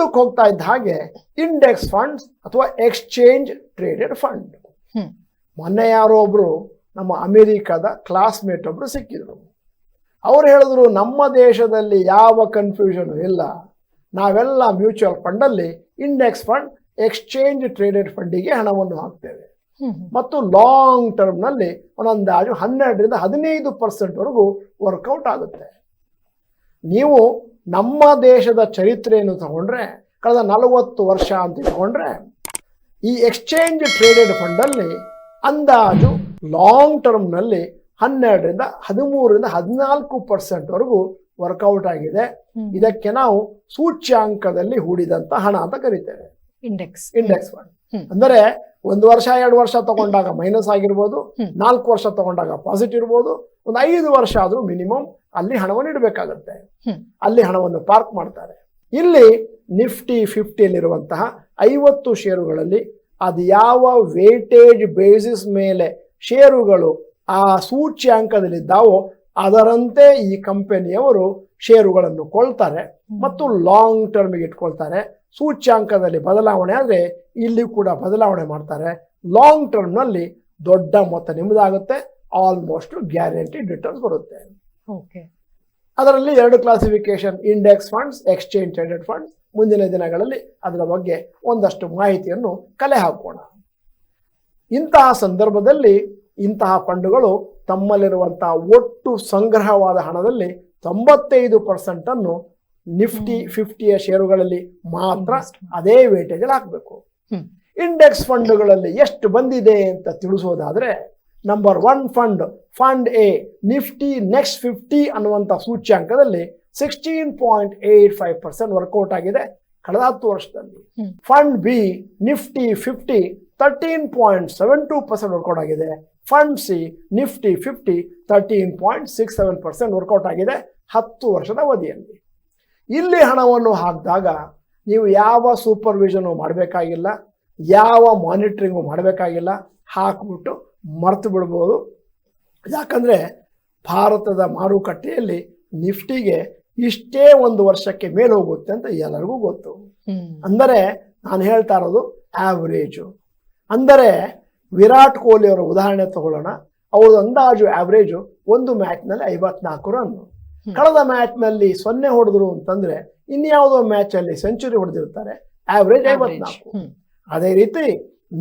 ಮುಂದಕ್ಕೆ ಹೋಗ್ತಾ ಇದ್ದ ಹಾಗೆ ಇಂಡೆಕ್ಸ್ ಫಂಡ್ಸ್ ಅಥವಾ ಎಕ್ಸ್ಚೇಂಜ್ ಟ್ರೇಡೆಡ್ ಫಂಡ್. ಮೊನ್ನೆ ಯಾರೋ ಒಬ್ರು ನಮ್ಮ ಅಮೆರಿಕದ ಕ್ಲಾಸ್ಮೇಟ್ ಒಬ್ರು ಸಿಕ್ಕಿದ್ರು. ಅವ್ರು ಹೇಳಿದ್ರು ನಮ್ಮ ದೇಶದಲ್ಲಿ ಯಾವ ಕನ್ಫ್ಯೂಷನ್ ಇಲ್ಲ. ನಾವೆಲ್ಲ ಮ್ಯೂಚುವಲ್ ಫಂಡಲ್ಲಿ ಇಂಡೆಕ್ಸ್ ಫಂಡ್ ಎಕ್ಸ್ಚೇಂಜ್ ಟ್ರೇಡೆಡ್ ಫಂಡಿಗೆ ಹಣವನ್ನು ಹಾಕ್ತೇವೆ. ಮತ್ತು ಲಾಂಗ್ ಟರ್ಮ್ನಲ್ಲಿ ಒಂದೊಂದಾಜು ಹನ್ನೆರಡರಿಂದ ಹದಿನೈದು ಪರ್ಸೆಂಟ್ವರೆಗೂ ವರ್ಕೌಟ್ ಆಗುತ್ತೆ. ನೀವು ನಮ್ಮ ದೇಶದ ಚರಿತ್ರೆಯನ್ನು ತಗೊಂಡ್ರೆ ಕಳೆದ ನಲವತ್ತು ವರ್ಷ ಅಂತ ತಗೊಂಡ್ರೆ ಈ ಎಕ್ಸ್ಚೇಂಜ್ ಟ್ರೇಡೆಡ್ ಫಂಡಲ್ಲಿ ಅಂದಾಜು ಲಾಂಗ್ ಟರ್ಮ್ನಲ್ಲಿ ಹನ್ನೆರಡರಿಂದ ಹದಿಮೂರರಿಂದ ಹದಿನಾಲ್ಕು ಪರ್ಸೆಂಟ್ವರೆಗೂ ವರ್ಕೌಟ್ ಆಗಿದೆ. ಇದಕ್ಕೆ ನಾವು ಸೂಚ್ಯಾಂಕದಲ್ಲಿ ಹೂಡಿದಂತ ಹಣ ಅಂತ ಕರಿತೇವೆ. Index index fund. ಅಂದರೆ ಒಂದು ವರ್ಷ ಎರಡು ವರ್ಷ ತಗೊಂಡಾಗ ಮೈನಸ್ ಆಗಿರ್ಬೋದು ನಾಲ್ಕು ವರ್ಷ ತಗೊಂಡಾಗ ಪಾಸಿಟಿವ್ ಇರ್ಬೋದು ಒಂದು ಐದು ವರ್ಷ ಆದರೂ ಮಿನಿಮಮ್ ಅಲ್ಲಿ ಹಣವನ್ನು ಇಡಬೇಕಾಗುತ್ತೆ. ಅಲ್ಲಿ ಹಣವನ್ನು ಪಾರ್ಕ್ ಮಾಡ್ತಾರೆ. ಇಲ್ಲಿ ನಿಫ್ಟಿ ಫಿಫ್ಟಿಯಲ್ಲಿರುವಂತಹ ಐವತ್ತು ಷೇರುಗಳಲ್ಲಿ ಅದು ಯಾವ ವೇಟೇಜ್ ಬೇಸಿಸ್ ಮೇಲೆ ಷೇರುಗಳು ಆ ಸೂಚ್ಯಾಂಕದಲ್ಲಿದ್ದಾವೋ ಅದರಂತೆ ಈ ಕಂಪನಿಯವರು ಷೇರುಗಳನ್ನು ಕೊಳ್ತಾರೆ ಮತ್ತು ಲಾಂಗ್ ಟರ್ಮಿಗೆ ಇಟ್ಕೊಳ್ತಾರೆ. ಸೂಚ್ಯಾಂಕದಲ್ಲಿ ಬದಲಾವಣೆ ಆದರೆ ಇಲ್ಲಿ ಕೂಡ ಬದಲಾವಣೆ ಮಾಡ್ತಾರೆ. ಲಾಂಗ್ ಟರ್ಮ್ನಲ್ಲಿ ದೊಡ್ಡ ಮೊತ್ತ ನಿಮ್ಮದಾಗುತ್ತೆ ಆಲ್ಮೋಸ್ಟ್ ಗ್ಯಾರಂಟಿ ರಿಟರ್ನ್ಸ್ ಬರುತ್ತೆ. ಓಕೆ ಅದರಲ್ಲಿ ಎರಡು classification index funds exchange traded funds ಮುಂದಿನ ದಿನಗಳಲ್ಲಿ ಅದರ ಬಗ್ಗೆ ಒಂದಷ್ಟು ಮಾಹಿತಿಯನ್ನು ಕಲೆ ಹಾಕೋಣ. ಇಂತಹ ಸಂದರ್ಭದಲ್ಲಿ ಇಂತಹ ಫಂಡ್ಗಳು ತಮ್ಮಲ್ಲಿರುವಂತಹ ಒಟ್ಟು ಸಂಗ್ರಹವಾದ ಹಣದಲ್ಲಿ ತೊಂಬತ್ತೈದು ಪರ್ಸೆಂಟ್ ಅನ್ನು ನಿಫ್ಟಿ. ಫಿಫ್ಟಿಯ ಷೇರುಗಳಲ್ಲಿ ಮಾತ್ರ ಅದೇ ವೇಟೇಜ್ ಹಾಕಬೇಕು. ಇಂಡೆಕ್ಸ್ ಫಂಡ್ಗಳಲ್ಲಿ ಎಷ್ಟು ಬಂದಿದೆ ಅಂತ ತಿಳಿಸೋದಾದ್ರೆ number one fund fund A Nifty next fifty ಅನ್ನುವಂಥ ಸೂಚ್ಯಾಂಕದಲ್ಲಿ sixteen point eight five percent work out ಆಗಿದೆ ಕಳೆದ ಹತ್ತು ವರ್ಷದಲ್ಲಿ. Fund B Nifty fifty thirteen point seven two percent work out ಆಗಿದೆ. Fund C Nifty fifty thirteen point six seven percent work out ಆಗಿದೆ ಹತ್ತು ವರ್ಷದ ಅವಧಿಯಲ್ಲಿ. ಇಲ್ಲಿ ಹಣವನ್ನು ಹಾಕಿದಾಗ ನೀವು ಯಾವ ಸೂಪರ್ವಿಷನು ಮಾಡಬೇಕಾಗಿಲ್ಲ ಯಾವ ಮಾನಿಟ್ರಿಂಗು ಮಾಡಬೇಕಾಗಿಲ್ಲ ಹಾಕಿಬಿಟ್ಟು ಮರ್ತು ಬಿಡ್ಬೋದು. ಯಾಕಂದರೆ ಭಾರತದ ಮಾರುಕಟ್ಟೆಯಲ್ಲಿ ನಿಫ್ಟಿಗೆ ಇಷ್ಟೇ ಒಂದು ವರ್ಷಕ್ಕೆ ಮೇಲೆ ಹೋಗುತ್ತೆ ಅಂತ ಎಲ್ಲರಿಗೂ ಗೊತ್ತು. ಅಂದರೆ ನಾನು ಹೇಳ್ತಾ ಇರೋದು ಆ್ಯಾವ್ರೇಜು ಅಂದರೆ ವಿರಾಟ್ ಕೊಹ್ಲಿ ಅವರ ಉದಾಹರಣೆ ತಗೊಳ್ಳೋಣ. ಅವ್ರದ್ದು ಅಂದಾಜು ಆವ್ರೇಜು ಒಂದು ಮ್ಯಾಚ್ನಲ್ಲಿ ಐವತ್ನಾಲ್ಕು ರನ್. ಕಳೆದ ಮ್ಯಾಚ್ನಲ್ಲಿ ಸೊನ್ನೆ ಹೊಡೆದ್ರು ಅಂತಂದ್ರೆ ಇನ್ಯಾವುದೋ ಮ್ಯಾಚಲ್ಲಿ ಸೆಂಚುರಿ ಹೊಡೆದಿರ್ತಾರೆ ಆವ್ರೇಜ್ ಐವತ್ನಾಲ್ಕು. ಅದೇ ರೀತಿ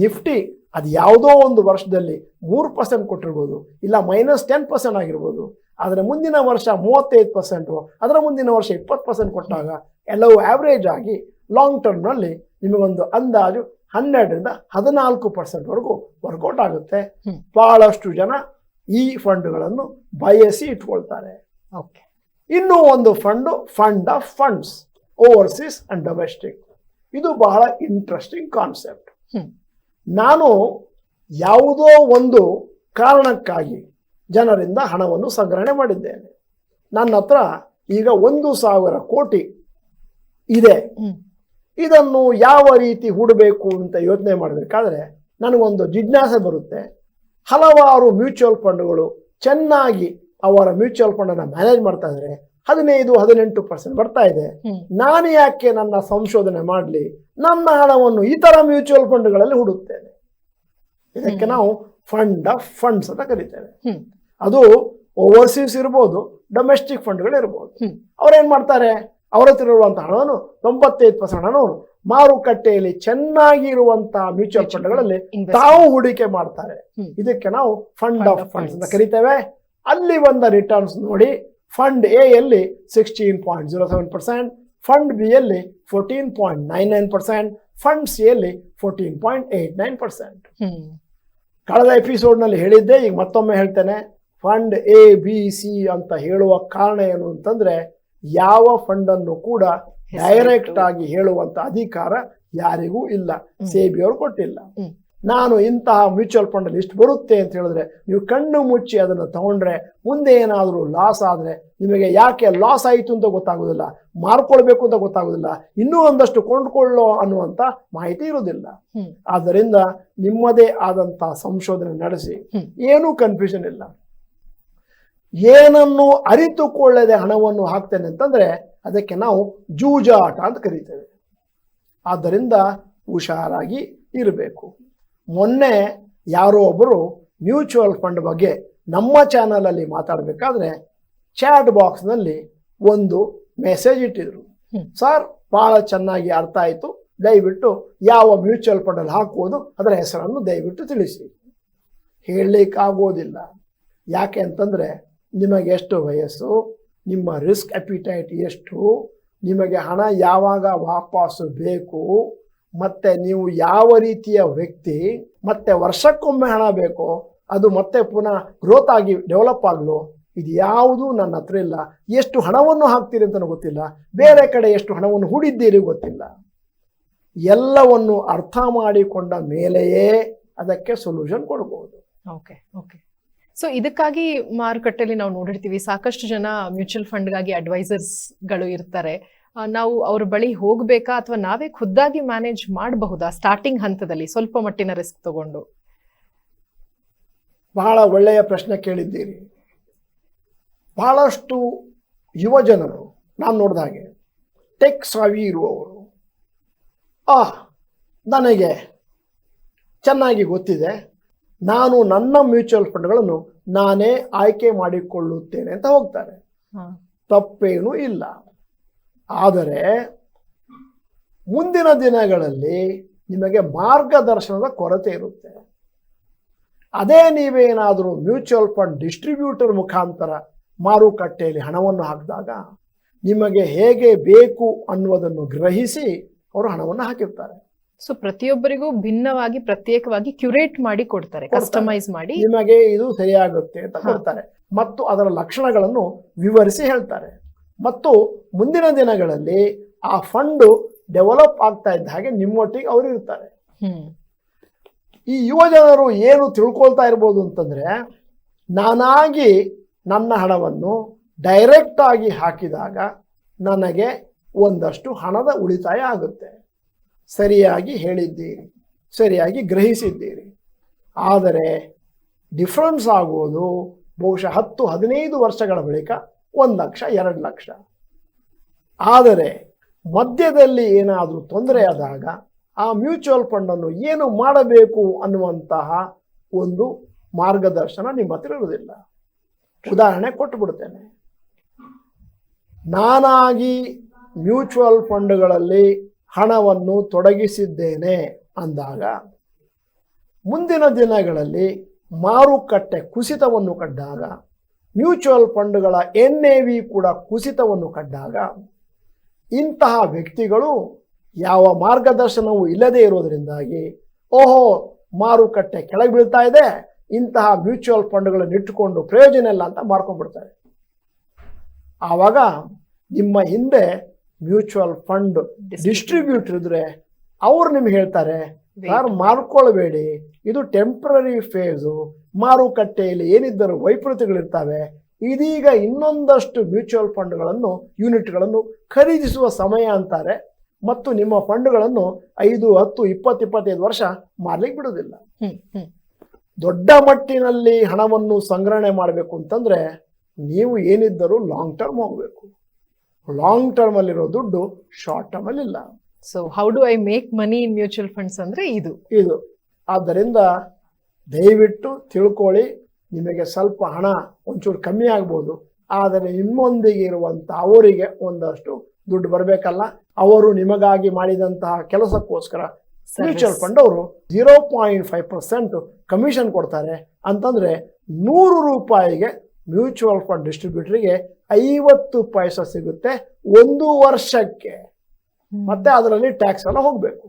ನಿಫ್ಟಿ ಅದು ಯಾವುದೋ ಒಂದು ವರ್ಷದಲ್ಲಿ ಮೂರು ಪರ್ಸೆಂಟ್ ಕೊಟ್ಟಿರ್ಬೋದು ಇಲ್ಲ ಮೈನಸ್ ಟೆನ್ ಪರ್ಸೆಂಟ್ ಆಗಿರ್ಬೋದು. ಆದರೆ ಮುಂದಿನ ವರ್ಷ ಮೂವತ್ತೈದು ಪರ್ಸೆಂಟು ಅದರ ಮುಂದಿನ ವರ್ಷ ಇಪ್ಪತ್ತು ಪರ್ಸೆಂಟ್ ಕೊಟ್ಟಾಗ ಎಲ್ಲವೂ ಆವ್ರೇಜ್ ಆಗಿ ಲಾಂಗ್ ಟರ್ಮ್ನಲ್ಲಿ ನಿಮಗೊಂದು ಅಂದಾಜು ಹನ್ನೆರಡರಿಂದ ಹದಿನಾಲ್ಕು ಪರ್ಸೆಂಟ್ವರೆಗೂ ವರ್ಕೌಟ್ ಆಗುತ್ತೆ. ಬಹಳಷ್ಟು ಜನ ಈ ಫಂಡ್ಗಳನ್ನು ಬಯಸಿ ಇಟ್ಕೊಳ್ತಾರೆ. ಓಕೆ. ಇನ್ನೂ ಒಂದು fund fund of funds overseas and domestic ಇದು ಬಹಳ ಇಂಟ್ರೆಸ್ಟಿಂಗ್ ಕಾನ್ಸೆಪ್ಟ್. ನಾನು ಯಾವುದೋ ಒಂದು ಕಾರಣಕ್ಕಾಗಿ ಜನರಿಂದ ಹಣವನ್ನು ಸಂಗ್ರಹಣೆ ಮಾಡಿದ್ದೇನೆ. ನನ್ನ ಹತ್ರ ಈಗ ಒಂದು ಸಾವಿರ ಕೋಟಿ ಇದೆ. ಇದನ್ನು ಯಾವ ರೀತಿ ಹೂಡಬೇಕು ಅಂತ ಯೋಚನೆ ಮಾಡಬೇಕಾದ್ರೆ ನನಗೊಂದು ಜಿಜ್ಞಾಸೆ ಬರುತ್ತೆ. ಹಲವಾರು ಮ್ಯೂಚುವಲ್ ಫಂಡ್ಗಳು ಚೆನ್ನಾಗಿ ಅವರ ಮ್ಯೂಚುವಲ್ ಫಂಡನ್ನು ಮ್ಯಾನೇಜ್ ಮಾಡ್ತಾ ಇದ್ದಾರೆ ಹದಿನೈದು ಹದಿನೆಂಟು ಪರ್ಸೆಂಟ್ ಬರ್ತಾ ಇದೆ. ನಾನು ಯಾಕೆ ನನ್ನ ಸಂಶೋಧನೆ ಮಾಡಲಿ? ನನ್ನ ಹಣವನ್ನು ಇತರ ಮ್ಯೂಚುವಲ್ ಫಂಡ್ಗಳಲ್ಲಿ ಹೂಡುತ್ತೇನೆ. ಇದಕ್ಕೆ ನಾವು ಫಂಡ್ ಆಫ್ ಫಂಡ್ಸ್ ಅಂತ ಕರಿತೇವೆ. ಅದು ಓವರ್ಸೀಸ್ ಇರ್ಬೋದು ಡೊಮೆಸ್ಟಿಕ್ ಫಂಡ್ಗಳು ಇರ್ಬೋದು. ಅವ್ರೇನ್ ಮಾಡ್ತಾರೆ? ಅವರ ಹತ್ತಿರುವಂಥ ಇರುವಂತಹ ಹಣವನ್ನು ತೊಂಬತ್ತೈದು ಪರ್ಸೆಂಟ್ ಹಣವನ್ನು ಮಾರುಕಟ್ಟೆಯಲ್ಲಿ ಚೆನ್ನಾಗಿರುವಂತಹ ಮ್ಯೂಚುವಲ್ ಫಂಡ್ಗಳಲ್ಲಿ ತಾವು ಹೂಡಿಕೆ ಮಾಡ್ತಾರೆ. ಇದಕ್ಕೆ ನಾವು ಫಂಡ್ ಆಫ್ ಫಂಡ್ಸ್ ಅಂತ. ಕರಿತೇವೆ. ಅಲ್ಲಿ ಬಂದ ರಿಟರ್ನ್ಸ್ ನೋಡಿ ಫಂಡ್ ಎ ಯಲ್ಲಿ sixteen point zero seven percent fund B ಯಲ್ಲಿ fourteen point nine nine percent fund C ಯಲ್ಲಿ fourteen point eight nine percent ಕಳೆದ ಕಳೆದ ಎಪಿಸೋಡ್ನಲ್ಲಿ ಹೇಳಿದ್ದೆ ಈಗ ಮತ್ತೊಮ್ಮೆ ಹೇಳ್ತೇನೆ. ಫಂಡ್ ಎ ಬಿ ಸಿ ಅಂತ ಹೇಳುವ ಕಾರಣ ಏನು ಅಂತಂದ್ರೆ ಯಾವ ಫಂಡ್ ಅನ್ನು ಕೂಡ ಡೈರೆಕ್ಟ್ ಆಗಿ ಹೇಳುವಂತ ಅಧಿಕಾರ ಯಾರಿಗೂ ಇಲ್ಲ. ಸೇಬಿ ಸೇಬಿಯವರು ಕೊಟ್ಟಿಲ್ಲ. ನಾನು ಇಂತಹ ಮ್ಯೂಚುವಲ್ ಫಂಡ್ ಲಿಸ್ಟ್ ಇಷ್ಟು ಬರುತ್ತೆ ಅಂತ ಹೇಳಿದ್ರೆ ನೀವು ಕಣ್ಣು ಮುಚ್ಚಿ ಅದನ್ನು ತಗೊಂಡ್ರೆ ಮುಂದೆ ಏನಾದರೂ ಲಾಸ್ ಆದ್ರೆ ನಿಮಗೆ ಯಾಕೆ ಲಾಸ್ ಆಯಿತು ಅಂತ ಗೊತ್ತಾಗೋದಿಲ್ಲ ಮಾರ್ಕೊಳ್ಬೇಕು ಅಂತ ಗೊತ್ತಾಗೋದಿಲ್ಲ ಇನ್ನೂ ಒಂದಷ್ಟು ಕೊಂಡ್ಕೊಳ್ಳೋ ಅನ್ನುವಂಥ ಮಾಹಿತಿ ಇರೋದಿಲ್ಲ. ಆದ್ದರಿಂದ ನಿಮ್ಮದೇ ಆದಂಥ ಸಂಶೋಧನೆ ನಡೆಸಿ. ಏನೂ ಕನ್ಫ್ಯೂಷನ್ ಇಲ್ಲ. ಏನನ್ನು ಅರಿತುಕೊಳ್ಳದೆ ಹಣವನ್ನು ಹಾಕ್ತೇನೆ ಅಂತಂದ್ರೆ ಅದಕ್ಕೆ ನಾವು ಜೂಜಾಟ ಅಂತ ಕರೀತೇವೆ. ಆದ್ದರಿಂದ ಹುಷಾರಾಗಿ ಇರಬೇಕು. ಮೊನ್ನೆ ಯಾರೋ ಒಬ್ಬರು ಮ್ಯೂಚುವಲ್ ಫಂಡ್ ಬಗ್ಗೆ ನಮ್ಮ ಚಾನಲಲ್ಲಿ ಮಾತಾಡಬೇಕಾದ್ರೆ ಚಾಟ್ ಬಾಕ್ಸ್ನಲ್ಲಿ ಒಂದು ಮೆಸೇಜ್ ಇಟ್ಟಿದ್ರು. ಸರ್ ಭಾಳ ಚೆನ್ನಾಗಿ ಅರ್ಥ ಆಯಿತು. ದಯವಿಟ್ಟು ಯಾವ ಮ್ಯೂಚುವಲ್ ಫಂಡಲ್ಲಿ ಹಾಕುವುದು ಅದರ ಹೆಸರನ್ನು ದಯವಿಟ್ಟು ತಿಳಿಸಿ. ಹೇಳಲಿಕ್ಕಾಗೋದಿಲ್ಲ. ಯಾಕೆ ಅಂತಂದರೆ ನಿಮಗೆ ಎಷ್ಟು ವಯಸ್ಸು, ನಿಮ್ಮ ರಿಸ್ಕ್ ಅಪಿಟೈಟ್ ಎಷ್ಟು, ನಿಮಗೆ ಹಣ ಯಾವಾಗ ವಾಪಸ್ಸು ಬೇಕು, ಮತ್ತು ನೀವು ಯಾವ ರೀತಿಯ ವ್ಯಕ್ತಿ, ಮತ್ತೆ ವರ್ಷಕ್ಕೊಮ್ಮೆ ಹಣ ಬೇಕು, ಅದು ಮತ್ತೆ ಪುನಃ ಗ್ರೋತ್ ಆಗಿ ಡೆವಲಪ್ ಆಗಲು, ಇದು ಯಾವುದೂ ನನ್ನ ಹತ್ರ ಇಲ್ಲ. ಎಷ್ಟು ಹಣವನ್ನು ಹಾಕ್ತೀರಿ ಅಂತ ಗೊತ್ತಿಲ್ಲ. ಬೇರೆ ಕಡೆ ಎಷ್ಟು ಹಣವನ್ನು ಹೂಡಿದ್ದೀರಿ ಗೊತ್ತಿಲ್ಲ. ಎಲ್ಲವನ್ನು ಅರ್ಥ ಮಾಡಿಕೊಂಡ ಮೇಲೆಯೇ ಅದಕ್ಕೆ ಸೊಲ್ಯೂಷನ್ ಕೊಡ್ಬೋದು. ಓಕೆ ಓಕೆ ಸೊ ಇದಕ್ಕಾಗಿ ಮಾರುಕಟ್ಟೆಯಲ್ಲಿ ನಾವು ನೋಡಿರ್ತೀವಿ, ಸಾಕಷ್ಟು ಜನ ಮ್ಯೂಚುವಲ್ ಫಂಡ್ಗಾಗಿ ಅಡ್ವೈಸರ್ಸ್ಗಳು ಇರ್ತಾರೆ. ನಾವು ಅವ್ರ ಬಳಿ ಹೋಗಬೇಕಾ ಅಥವಾ ನಾವೇ ಖುದ್ದಾಗಿ ಮ್ಯಾನೇಜ್ ಮಾಡಬಹುದಾ ಸ್ಟಾರ್ಟಿಂಗ್ ಹಂತದಲ್ಲಿ ಸ್ವಲ್ಪ ಮಟ್ಟಿನ ರಿಸ್ಕ್ ತಗೊಂಡು? ಬಹಳ ಒಳ್ಳೆಯ ಪ್ರಶ್ನೆ ಕೇಳಿದ್ದೀರಿ. ಬಹಳಷ್ಟು ಯುವ ಜನರು ನಾನು ನೋಡಿದ ಹಾಗೆ, ಟೆಕ್ ಸಾವಿ ಇರುವವರು. ಆ ನನಗೆ ಚೆನ್ನಾಗಿ ಗೊತ್ತಿದೆ. ನಾನು ನನ್ನ ಮ್ಯೂಚುವಲ್ ಫಂಡ್ಗಳನ್ನು ನಾನೇ ಆಯ್ಕೆ ಮಾಡಿಕೊಳ್ಳುತ್ತೇನೆ ಅಂತ ಹೋಗ್ತಾರೆ. ತಪ್ಪೇನೂ ಇಲ್ಲ. ಆದರೆ ಮುಂದಿನ ದಿನಗಳಲ್ಲಿ ನಿಮಗೆ ಮಾರ್ಗದರ್ಶನದ ಕೊರತೆ ಇರುತ್ತೆ. ಅದೇ ನೀವೇನಾದರೂ ಮ್ಯೂಚುವಲ್ ಫಂಡ್ ಡಿಸ್ಟ್ರಿಬ್ಯೂಟರ್ ಮುಖಾಂತರ ಮಾರುಕಟ್ಟೆಯಲ್ಲಿ ಹಣವನ್ನು ಹಾಕಿದಾಗ ನಿಮಗೆ ಹೇಗೆ ಬೇಕು ಅನ್ನುವುದನ್ನು ಗ್ರಹಿಸಿ ಅವರು ಹಣವನ್ನು ಹಾಕಿರ್ತಾರೆ. ಸೊ ಪ್ರತಿಯೊಬ್ಬರಿಗೂ ಭಿನ್ನವಾಗಿ ಪ್ರತ್ಯೇಕವಾಗಿ ಕ್ಯುರೇಟ್ ಮಾಡಿ ಕೊಡ್ತಾರೆ. ಕಸ್ಟಮೈಸ್ ಮಾಡಿ. ನಿಮಗೆ ಇದು ಸರಿಯಾಗುತ್ತೆ ಅಂತ ಹೇಳ್ತಾರೆ ಕೊಡ್ತಾರೆ. ಮತ್ತು ಅದರ ಲಕ್ಷಣಗಳನ್ನು ವಿವರಿಸಿ ಹೇಳ್ತಾರೆ. ಮತ್ತು ಮುಂದಿನ ದಿನಗಳಲ್ಲಿ ಆ ಫಂಡು ಡೆವಲಪ್ ಆಗ್ತಾ ಇದ್ದ ಹಾಗೆ ನಿಮ್ಮೊಟ್ಟಿಗೆ ಅವರು ಇರ್ತಾರೆ. ಈ ಯುವ ಜನರು ಏನು ತಿಳ್ಕೊಳ್ತಾ ಇರ್ಬೋದು ಅಂತಂದ್ರೆ ನಾನಾಗಿ ನನ್ನ ಹಣವನ್ನು ಡೈರೆಕ್ಟ್ ಆಗಿ ಹಾಕಿದಾಗ ನನಗೆ ಒಂದಷ್ಟು ಹಣದ ಉಳಿತಾಯ ಆಗುತ್ತೆ. ಸರಿಯಾಗಿ ಹೇಳಿದ್ದೀರಿ, ಸರಿಯಾಗಿ ಗ್ರಹಿಸಿದ್ದೀರಿ. ಆದರೆ ಡಿಫ್ರೆನ್ಸ್ ಆಗುವುದು ಬಹುಶಃ ಹತ್ತು, ಹದಿನೈದು ವರ್ಷಗಳ ಬಳಿಕ ಒಂದು ಲಕ್ಷ, ಎರಡು ಲಕ್ಷ. ಆದರೆ ಮಧ್ಯದಲ್ಲಿ ಏನಾದರೂ ತೊಂದರೆ ಆದಾಗ ಆ ಮ್ಯೂಚುವಲ್ ಫಂಡನ್ನು ಏನು ಮಾಡಬೇಕು ಅನ್ನುವಂತಹ ಒಂದು ಮಾರ್ಗದರ್ಶನ ನಿಮ್ಮ ಹತ್ರ ಇರುವುದಿಲ್ಲ. ಉದಾಹರಣೆ ಕೊಟ್ಟು ಬಿಡ್ತೇನೆ ನಾನಾಗಿ ಮ್ಯೂಚುವಲ್ ಫಂಡ್ಗಳಲ್ಲಿ ಹಣವನ್ನು ತೊಡಗಿಸಿದ್ದೇನೆ ಅಂದಾಗ ಮುಂದಿನ ದಿನಗಳಲ್ಲಿ ಮಾರುಕಟ್ಟೆ ಕುಸಿತವನ್ನು ಕಂಡಾಗ, ಮ್ಯೂಚುವಲ್ ಫಂಡ್ಗಳ ಎನ್ ಎ ವಿ ಕೂಡ ಕುಸಿತವನ್ನು ಕಂಡಾಗ, ಇಂತಹ ವ್ಯಕ್ತಿಗಳು ಯಾವ ಮಾರ್ಗದರ್ಶನವೂ ಇಲ್ಲದೇ ಇರೋದರಿಂದಾಗಿ, ಓಹೋ, ಮಾರುಕಟ್ಟೆ ಕೆಳಗೆ ಬೀಳ್ತಾ ಇದೆ, ಇಂತಹ ಮ್ಯೂಚುವಲ್ ಫಂಡ್ಗಳನ್ನು ಇಟ್ಟುಕೊಂಡು ಪ್ರಯೋಜನ ಇಲ್ಲ ಅಂತ ಮಾರ್ಕೊಂಡ್ಬಿಡ್ತಾರೆ. ಆವಾಗ ನಿಮ್ಮ ಹಿಂದೆ ಮ್ಯೂಚುವಲ್ ಫಂಡ್ ಡಿಸ್ಟ್ರಿಬ್ಯೂಟರ್ ಇದ್ರೆ ಅವ್ರು ನಿಮ್ಗೆ ಹೇಳ್ತಾರೆ ಯಾರು ಮಾರ್ಕೊಳ್ಬೇಡಿ. ಇದು ಟೆಂಪ್ರರಿ ಫೇಸು ಮಾರುಕಟ್ಟೆಯಲ್ಲಿ ಏನಿದ್ದರೂ ವೈಪರೀತ್ಯಗಳಿರ್ತವೆ. ಇದೀಗ ಇನ್ನೊಂದಷ್ಟು ಮ್ಯೂಚುವಲ್ ಫಂಡ್ಗಳನ್ನು ಯೂನಿಟ್ಗಳನ್ನು ಖರೀದಿಸುವ ಸಮಯ ಅಂತಾರೆ. ಮತ್ತು ನಿಮ್ಮ ಫಂಡ್ಗಳನ್ನು ಐದು ಹತ್ತು ಇಪ್ಪತ್ತು ಇಪ್ಪತ್ತೈದು ವರ್ಷ ಮಾರ್ಲಿಕ್ಕೆ ಬಿಡೋದಿಲ್ಲ ದೊಡ್ಡ ಮಟ್ಟಿನಲ್ಲಿ ಹಣವನ್ನು ಸಂಗ್ರಹಣೆ ಮಾಡಬೇಕು ಅಂತಂದ್ರೆ ನೀವು ಏನಿದ್ದರೂ ಲಾಂಗ್ ಟರ್ಮ್ ಹೋಗಬೇಕು. ಲಾಂಗ್ ಟರ್ಮ್ ಅಲ್ಲಿರೋ ದುಡ್ಡು ಶಾರ್ಟ್ ಟರ್ಮ್ ಅಲ್ಲಿ ಇಲ್ಲ. So how do I make money in mutual funds ಅಂದ್ರೆ ಇದು. ಇದು. ಆದ್ದರಿಂದ ದಯವಿಟ್ಟು ತಿಳ್ಕೊಳ್ಳಿ ನಿಮಗೆ ಸ್ವಲ್ಪ ಹಣ ಒಂಚೂರು ಕಮ್ಮಿ ಆಗ್ಬೋದು ಆದರೆ ನಿಮ್ಮೊಂದಿಗೆ ಇರುವಂಥ ಅವರಿಗೆ ಒಂದಷ್ಟು ದುಡ್ಡು ಬರಬೇಕಲ್ಲ ಅವರು ನಿಮಗಾಗಿ ಮಾಡಿದಂತಹ ಕೆಲಸಕ್ಕೋಸ್ಕರ ಮ್ಯೂಚುವಲ್ ಫಂಡ್ ಅವರು zero point five percent commission ಕೊಡ್ತಾರೆ ಅಂತಂದ್ರೆ ನೂರು ರೂಪಾಯಿಗೆ ಮ್ಯೂಚುವಲ್ ಫಂಡ್ ಡಿಸ್ಟ್ರಿಬ್ಯೂಟ್ರಿಗೆ ಐವತ್ತು ಪೈಸೆ ಸಿಗುತ್ತೆ ಒಂದು ವರ್ಷಕ್ಕೆ. ಮತ್ತೆ ಅದರಲ್ಲಿ ಟ್ಯಾಕ್ಸ್ ಎಲ್ಲ ಹೋಗಬೇಕು.